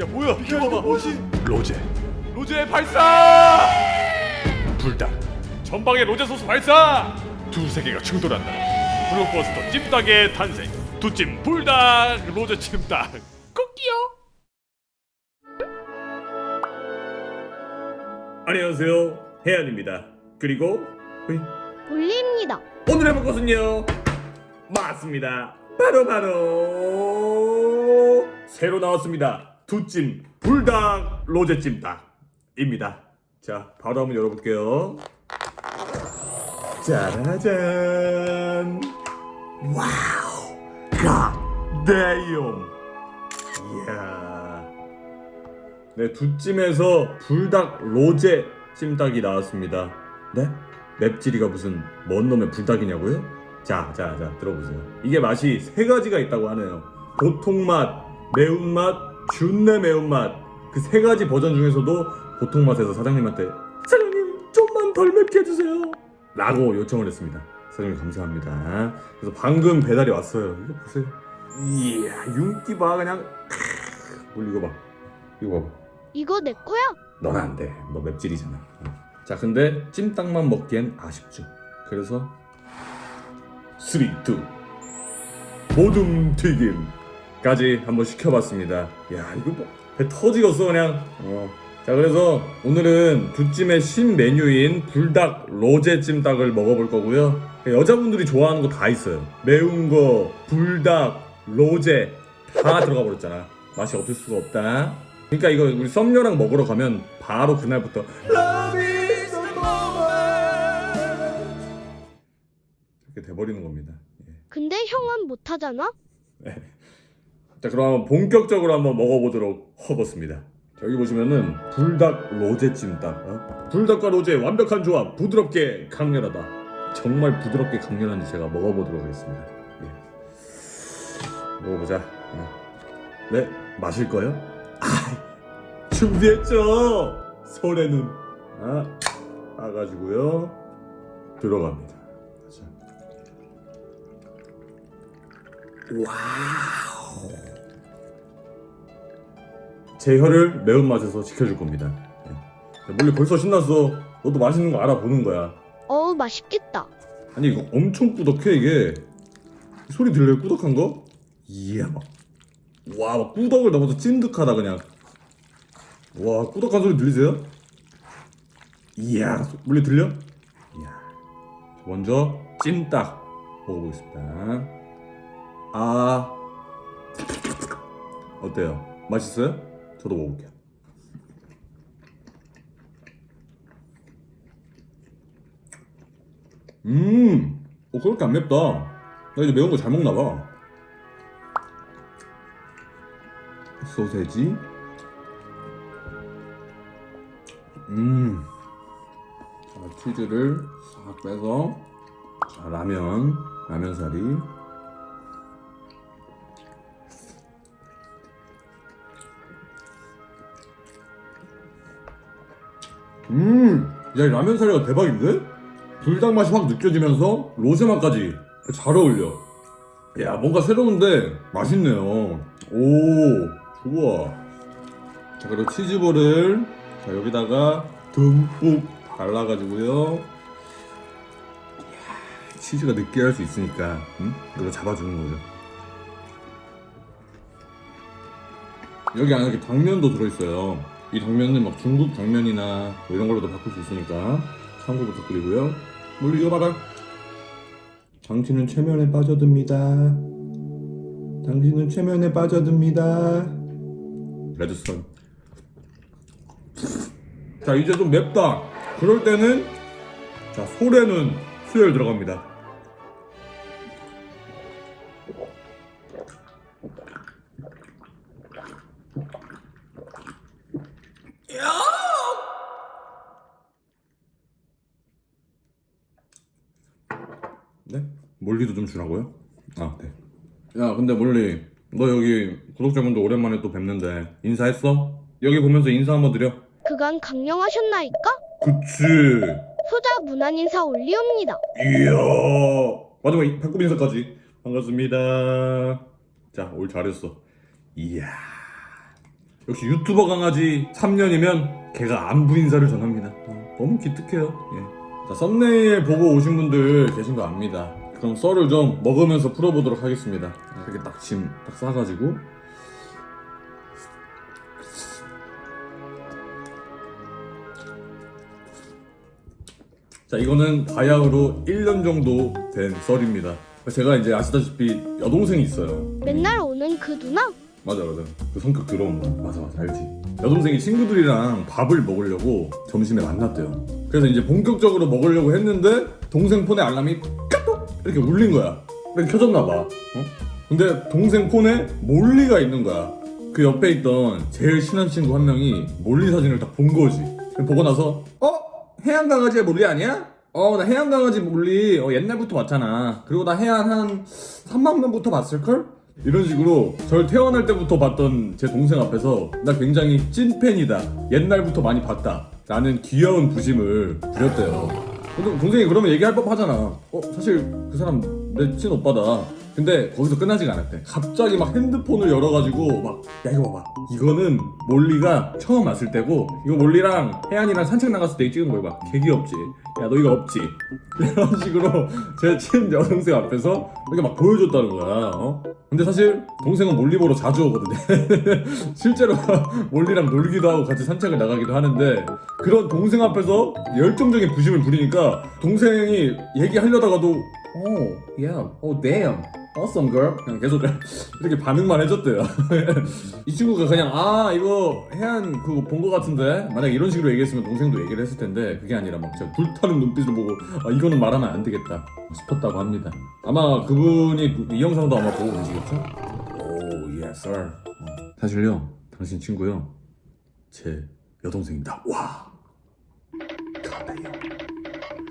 야 뭐야? 비켜봐봐 뭐지? 로제. 로제 발사! 불닭. 전방에 로제 소스 발사! 두 세계가 충돌한다. 블록버스터 찜닭의 탄생. 두찜 불닭! 로제 찜닭. 꼭기요! 안녕하세요. 해안입니다. 그리고 으이, 올리입니다. 오늘 해볼 것은요. 맞습니다. 바로 바로 새로 나왔습니다 두찜 불닭 로제 찜닭입니다 자 바로 한번 열어볼게요 짜라잔 와우 갓데이엄 이야 네, 두찜에서 불닭 로제 찜닭이 나왔습니다. 네? 맵찔이가 무슨 먼 놈의 불닭이냐고요? 자, 자, 자, 들어보세요. 이게 맛이 세 가지가 있다고 하네요. 보통 맛, 매운맛, 준내 매운맛. 그 세 가지 버전 중에서도 보통 맛에서 사장님한테 사장님 좀만 덜 맵게 해주세요. 라고 요청을 했습니다. 사장님 감사합니다. 그래서 방금 배달이 왔어요. 이거 보세요. 이야, 윤기 봐 그냥. 물 이거 봐. 이거 봐봐. 이거 내 거야? 넌 안 돼. 너 맵찔이잖아. 어. 자, 근데 찜닭만 먹기엔 아쉽죠. 그래서 3, 2 모둠 튀김 까지 한번 시켜봤습니다. 야, 이거 뭐, 배 터지겠어 그냥. 어. 자, 그래서 오늘은 두찜의 신 메뉴인 불닭 로제 찜 닭을 먹어볼 거고요. 여자분들이 좋아하는 거 다 있어요. 매운 거, 불닭, 로제 다 들어가 버렸잖아. 맛이 없을 수가 없다. 그러니까 이거 우리 썸녀랑 먹으러 가면 바로 그날부터 이렇게 돼버리는 겁니다. 예. 근데 형은 못하잖아? 자 그럼 본격적으로 한번 먹어보도록 하겠습니다. 자, 여기 보시면은 불닭 로제 찜닭 어? 불닭과 로제 완벽한 조합 부드럽게 강렬하다 정말 부드럽게 강렬한지 제가 먹어보도록 하겠습니다. 예. 먹어보자. 어. 네 마실 거요? 아 준비했죠. 설에는 아 따가지고요 들어갑니다. 자. 와우. 제 혀를 매운맛에서 지켜줄 겁니다. 예. 몰리 벌써 신났어. 너도 맛있는 거 알아보는 거야. 어우 맛있겠다. 아니 이거 엄청 꾸덕해 이게. 소리 들려요? 꾸덕한 거? 이야 막. 와, 막 꾸덕을 넘어서 찐득하다 그냥. 와, 꾸덕한 소리 들리세요? 이야, 소- 물리 들려? 이야. 먼저 찜닭 먹어보겠습니다. 아, 어때요? 맛있어요? 저도 먹어볼게요. 음, 어 그렇게 안 맵다. 나 이제 매운 거 잘 먹나 봐. 소세지. 음. 자, 치즈를 싹 빼서 자, 라면, 라면 사리. 야, 이 라면 사리가 대박인데? 불닭 맛이 확 느껴지면서 로제 맛까지 잘 어울려. 야, 뭔가 새로운데 맛있네요. 오, 좋아. 자, 그리고 치즈볼을 자, 여기다가 듬뿍 발라가지고요. 치즈가 느끼할 수 있으니까 응? 이거 잡아주는 거죠. 여기 안에 이렇게 당면도 들어있어요. 이 당면은 막 중국 당면이나 뭐 이런 걸로도 바꿀 수 있으니까 참고 부탁드리고요. 물 이거 봐라. 당신은 최면에 빠져듭니다. 당신은 최면에 빠져듭니다. 레드스톤. 자 이제 좀 맵다. 그럴 때는 자 소래는 수혈 들어갑니다. 몰리도 좀 주라고요? 아, 네. 야, 근데 몰리, 너 여기 구독자분들 오랜만에 또 뵙는데 인사했어? 여기 보면서 인사 한번 드려. 그간 강령하셨나이까? 그치. 소자 문안 인사 올리옵니다. 이야. 마지막 이- 배꼽 인사까지. 반갑습니다. 자, 올 잘했어. 이야. 역시 유튜버 강아지 3년이면 걔가 안부 인사를 전합니다. 어, 너무 기특해요. 예. 자, 썸네일 보고 오신 분들 계신 거 압니다. 그럼 썰을 좀 먹으면서 풀어보도록 하겠습니다. 이렇게 딱 짐 딱 싸가지고 자 이거는 바야흐로 1년 정도 된 썰입니다. 제가 이제 아시다시피 여동생이 있어요. 맨날 오는 그 누나? 맞아 맞아 그 성격 더러운 거 맞아 맞아 알지 여동생이 친구들이랑 밥을 먹으려고 점심에 만났대요 그래서 이제 본격적으로 먹으려고 했는데 동생 폰에 알람이 이렇게 울린 거야. 그래서 켜졌나 봐. 어? 근데 동생 폰에 몰리가 있는 거야. 그 옆에 있던 제일 친한 친구 한 명이 몰리 사진을 딱 본 거지. 보고 나서 어? 해양 강아지의 몰리 아니야? 어 나 해양 강아지 몰리. 어, 옛날부터 봤잖아. 그리고 나 해안 한 3만 명부터 봤을걸? 이런 식으로 절 태어날 때부터 봤던 제 동생 앞에서 나 굉장히 찐팬이다. 옛날부터 많이 봤다. 라는 귀여운 부심을 부렸대요 근데 동생이 그러면 얘기할 법 하잖아. 어 사실 그 사람 내 친오빠다. 근데 거기서 끝나지가 않았대. 갑자기 막 핸드폰을 열어가지고 막 야 이거 봐봐. 이거는 몰리가 처음 왔을 때고 이거 몰리랑 혜안이랑 산책 나갔을 때 찍은 거야 막 개귀엽지 야 너 이거 없지? 이런 식으로 제친 여동생 앞에서 이렇게 막 보여줬다는 거야 어? 근데 사실 동생은 몰리 보러 자주 오거든요. 실제로 몰리랑 놀기도 하고 같이 산책을 나가기도 하는데 그런 동생 앞에서 열정적인 부심을 부리니까 동생이 얘기하려다가도 오, yeah, oh damn, awesome girl? 그냥 계속 이렇게 반응만 해줬대요. 이 친구가 그냥 아 이거 해안 그거 본 거 같은데? 만약 이런 식으로 얘기했으면 동생도 얘기를 했을 텐데 그게 아니라 막 진짜 불타는 눈빛을 보고 아 이거는 말하면 안 되겠다. 싶었다고 합니다. 아마 그분이 이 영상도 아마 보고 계시겠죠? 오 예스 sir. 어, 사실요 당신 친구요. 제 여동생입니다. 와! 가대형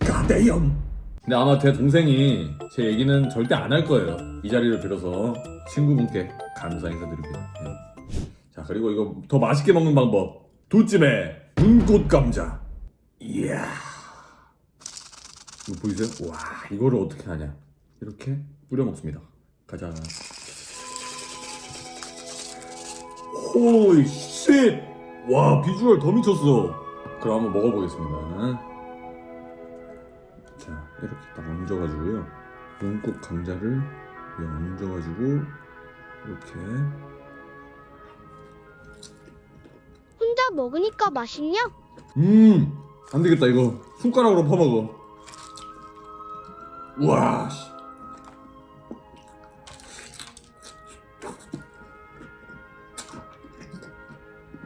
가대형 근데 아마 제 동생이 제 얘기는 절대 안 할 거예요. 이 자리를 빌어서 친구분께 감사 인사드립니다. 예. 자 그리고 이거 더 맛있게 먹는 방법. 두찜에 눈꽃 감자. 이야. 이거 보이세요? 와 이거를 어떻게 하냐? 이렇게 뿌려 먹습니다. 가자. 호이 쉣! 와 비주얼 더 미쳤어. 그럼 한번 먹어보겠습니다. 자 이렇게 딱 얹어가지고요 눈꽃 감자를 얹어가지고 이렇게 혼자 먹으니까 맛있냐? 음 안되겠다 이거 손가락으로 퍼먹어 우와 씨.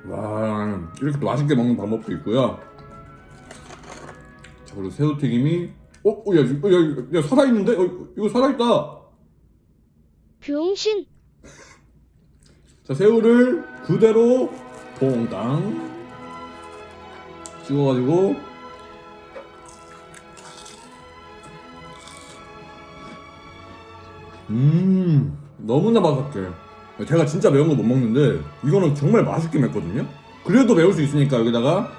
와 이렇게 또 맛있게 먹는 방법도 있고요 자 그리고 새우튀김이 어? 어, 야, 이거- 야, 야, 살아있는데? 어, 이거 살아있다. 병신. 자 새우를 그대로 동당. 찍어가지고. 음 너무나 맛있게. 제가 진짜 매운 거 못 먹는데 이거는 정말 맛있게 맵거든요? 그래도 매울 수 있으니까 여기다가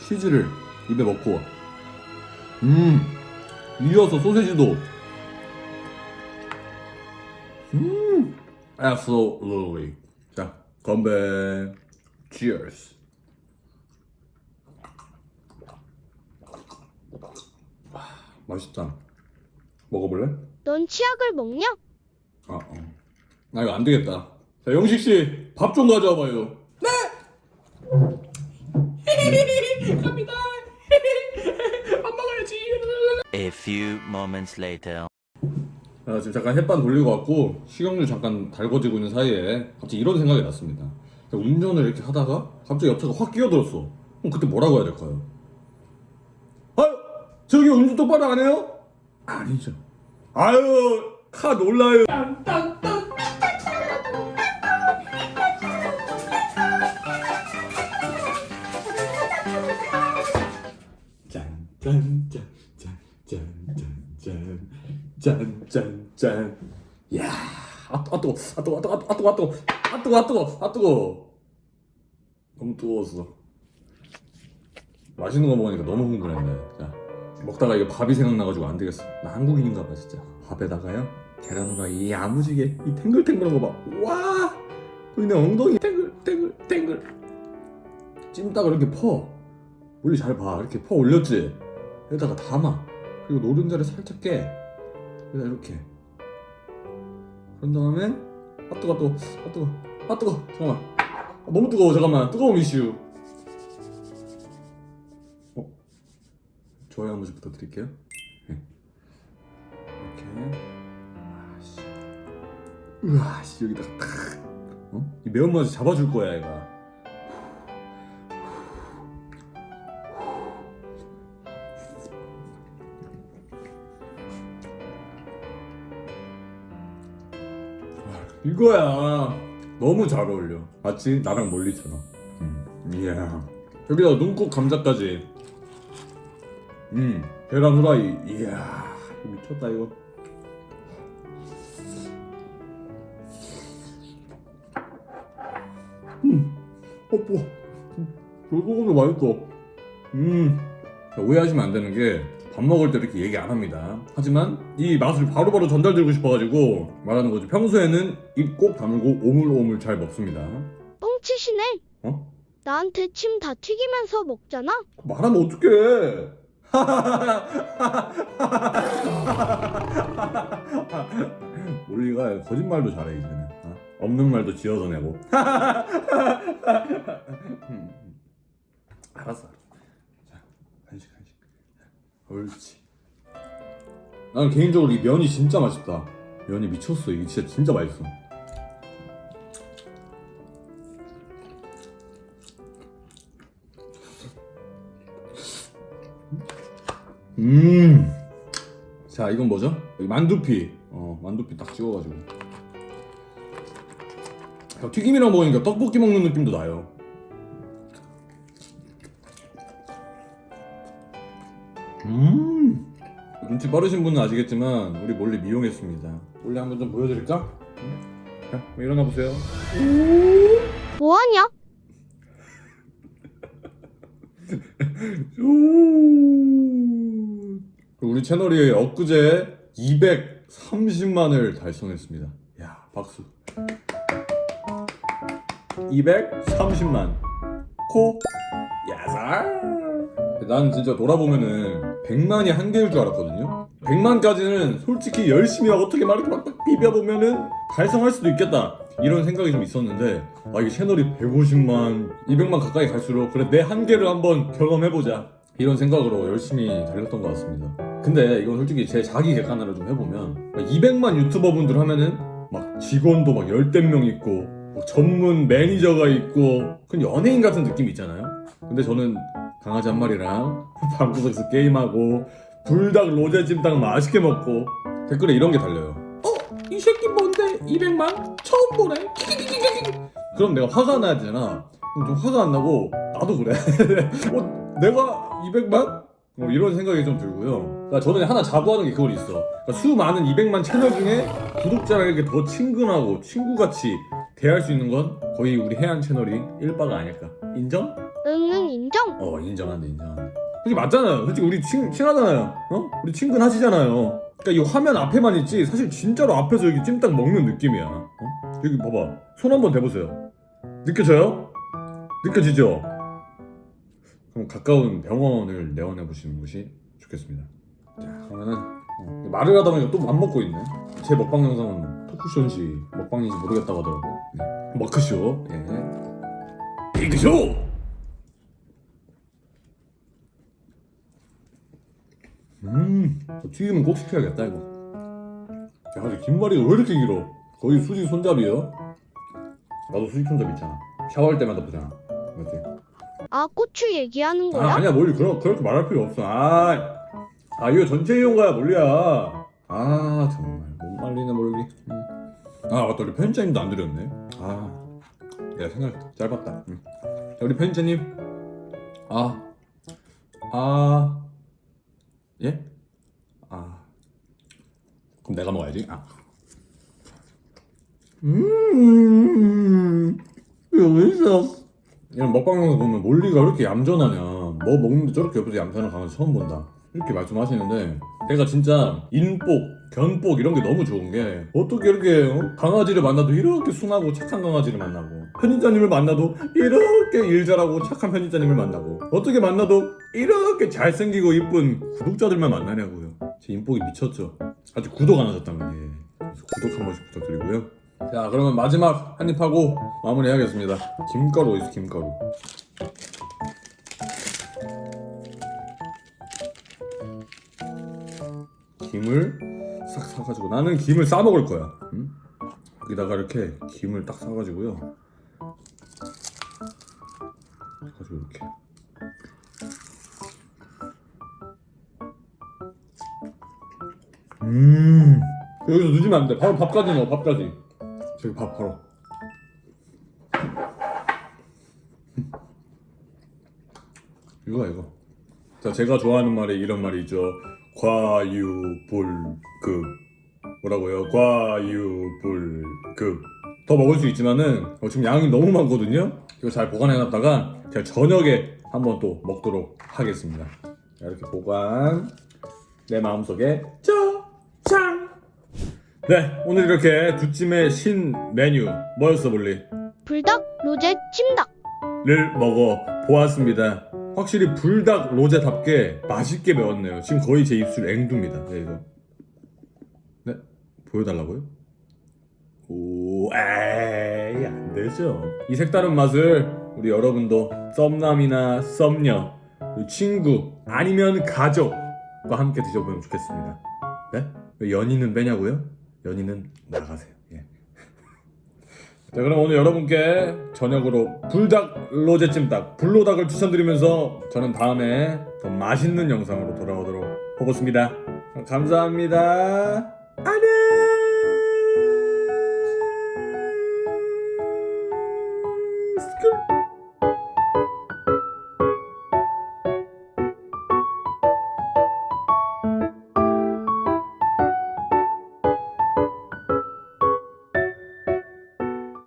치즈를 입에 넣고. 음 이어서 소세지도 음 absolutely 자 건배 cheers 와, 맛있다 먹어볼래? 넌 치약을 먹냐? 아, 어. 나 이거 안 되겠다. 자, 영식 씨, 밥 좀 가져와봐요. A few moments later. 아, 지금 잠깐 햇반 돌리고 왔고 식용유 잠깐 달궈지고 있는 사이에 갑자기 이런 생각이 났습니다. 자, 운전을 이렇게 하다가 갑자기 옆차가 확 끼어들었어. 그럼 그때 뭐라고 해야 될까요? 아유, 저기 운전 똑바로 안 해요? 아니죠. 아유, 카 놀라요. 짠짠짠 짠짠짠짠짠 야, 아, 아 뜨거, 아 뜨거, 아 뜨거, 아 뜨거, 아 뜨거, 아 뜨거, 아 뜨거, 아 뜨거. 너무 뜨거웠어. 맛있는 거 먹으니까 너무 흥분했네. 자, 먹다가 이거 밥이 생각나가지고 안 되겠어. 나 한국인인가 봐 진짜. 밥에다가요 계란 후라이 이 야무지게 이 탱글탱글한 거 봐. 와, 내 엉덩이 땡글 땡글 땡글 찜닭을 이렇게 퍼 몰리 잘봐 이렇게 퍼 올렸지 여기다가 담아 그리고 노른자를 살짝 깨 여기다 이렇게. 그런 다음에 아 뜨거 뜨거 아 뜨거 아 뜨거. 잠깐만. 아, 너무 뜨거워. 잠깐만. 뜨거운 이슈. 어? 좋아요 한 번씩 부탁드릴게요. 네. 이렇게. 아씨. 으아 씨 여기다가 탁. 어? 이 매운맛을 잡아줄 거야 얘가 이거야. 너무 잘 어울려. 마치 나랑 몰리처럼. 음. 이야. 여기다 눈꽃 감자까지. 음. 계란 후라이. 이야. 미쳤다 이거. 음. 어뽀 불고기도 맛있어. 음. 자, 오해하시면 안 되는 게 밥 먹을 때 이렇게 얘기 안 합니다. 하지만 이 맛을 바로바로 전달드리고 싶어가지고 말하는 거지. 평소에는 입 꼭 다물고 오물오물 잘 먹습니다. 뻥치시네. 어? 나한테 침 다 튀기면서 먹잖아. 말하면 어떡해. 올리가 거짓말도 잘해 이제는. 어? 없는 말도 지어서 내고. 알았어. 옳지. 나는 개인적으로 이 면이 진짜 맛있다. 면이 미쳤어. 이게 진짜 진짜 맛있어. 음. 자, 이건 뭐죠? 여기 만두피. 어, 만두피 딱 찍어가지고. 야, 튀김이랑 먹으니까 떡볶이 먹는 느낌도 나요. 음. 눈치 빠르신 분은 아시겠지만 우리 몰리 미용했습니다. 몰리 한번 좀 보여드릴까? 응? 자, 일어나 보세요. 뭐하냐? 우리 채널이 엊그제 230만을 달성했습니다. 야, 박수. 230만. 코, 야살. 난 진짜 돌아보면은 100만이 한계일 줄 알았거든요. 100만까지는 솔직히 열심히 어떻게 막 이렇게 막 비벼보면은 달성할 수도 있겠다. 이런 생각이 좀 있었는데 아 이게 채널이 150만, 200만 가까이 갈수록 그래 내 한계를 한번 경험해보자 이런 생각으로 열심히 달렸던 것 같습니다. 근데 이건 솔직히 제 자기 객관화를 좀 해보면 200만 유튜버 분들 하면은 막 직원도 막 열댓 명 있고 뭐 전문 매니저가 있고 그냥 연예인 같은 느낌이 있잖아요. 근데 저는 강아지 한 마리랑 방구석에서 게임하고 불닭 로제 찜닭 맛있게 먹고 댓글에 이런 게 달려요. 어? 이 새끼 뭔데? 200만? 처음 보네? 그럼 내가 화가. 그럼 좀 화가 안 나고 나도 그래. 어, 내가 200만? 뭐 이런 생각이 좀 들고요. 그러니까 저는 하나 자부하는 게 그걸 있어. 그러니까 수많은 200만 채널 중에 구독자랑 이렇게 더 친근하고 친구같이 대할 수 있는 건 거의 우리 해안 채널이 일바가 아닐까. 인정? 인정. 어 인정한데 인정한데 솔직히 맞잖아요 솔직히 우리 친, 친하잖아요 어? 우리 친근하시잖아요 그러니까 이 화면 앞에만 있지 사실 진짜로 앞에서 여기 찜닭 먹는 느낌이야 어? 여기 봐봐 손 한번 대보세요 느껴져요? 느껴지죠? 그럼 가까운 병원을 내원해 보시는 것이 좋겠습니다 자 그러면은 어, 말을 하다 보니까 또 안 먹고 있네 제 먹방 영상은 토크쇼인지 먹방인지 모르겠다고 하더라고요 네. 머크쇼 예. 비그쇼! 음, 튀김은 꼭 시켜야겠다 이거. 야, 근데 김말이가 왜 이렇게 길어? 거의 수직 손잡이요? 나도 수직 손잡이 있잖아. 샤워할 때마다 보잖아. 맞지? 아 고추 얘기하는 아, 거야? 아니야, 몰리 그러, 그렇게 말할 필요 없어. 아, 아 이거 전체 이용가야 몰리야. 아 정말 못 말리네 몰리. 음. 아 맞다 우리 편집자님도 안 드렸네. 아, 내가 생각 짧았다. 음. 자, 우리 편집자님. 아, 아. 예? 아 그럼 내가 먹어야지. 아. 음, 여기 있어. 이런 먹방 영상 보면 몰리가 왜 이렇게 얌전하냐. 뭐 먹는데 저렇게 옆에서 얌전한 강아지 처음 본다. 이렇게 말씀하시는데 제가 진짜 인복, 견복 이런 게 너무 좋은 게 어떻게 이렇게 어? 강아지를 만나도 이렇게 순하고 착한 강아지를 만나고 편집자님을 만나도 이렇게 일 잘하고 착한 편집자님을 만나고 어떻게 만나도 이렇게 잘생기고 이쁜 구독자들만 만나냐고요. 제 인복이 미쳤죠. 아직 구독 안 하셨다면 예. 그래서 구독 한 번씩 부탁드리고요. 자 그러면 마지막 한입 하고 마무리해야겠습니다. 김가루 어디 있어 김가루. 김을 싹 사가지고 나는 김을 싸 먹을 거야. 응? 여기다가 이렇게 김을 딱 사가지고요. 가지고 이렇게. 음 여기서 늦으면 안 돼. 바로 밥까지 넣어. 밥까지. 저기 밥 바로. 이거 이거. 자, 제가 좋아하는 말이 이런 말이 있죠. 과유불급. 뭐라고요? 과유불급. 더 먹을 수 있지만은 어, 지금 양이 너무 많거든요. 이거 잘 보관해놨다가 제가 저녁에 한번 또 먹도록 하겠습니다. 자, 이렇게 보관. 내 마음속에 저장. 네, 오늘 이렇게 두찜의 신 메뉴 뭐였어, 볼리? 불닭 로제 찜닭. 를 먹어 보았습니다. 확실히 불닭 로제답게 맛있게 매웠네요. 지금 거의 제 입술 앵두입니다. 네, 이거. 네? 보여달라고요? 오, 에이, 안 되죠. 이 색다른 맛을 우리 여러분도 썸남이나 썸녀, 친구, 아니면 가족과 함께 드셔보면 좋겠습니다. 네? 왜 연인은 빼냐고요? 연인은 나가세요. 예. 자 그럼 오늘 여러분께 저녁으로 불닭 로제찜닭 불로닭을 추천드리면서 저는 다음에 더 맛있는 영상으로 돌아오도록 하겠습니다. 감사합니다. 안녕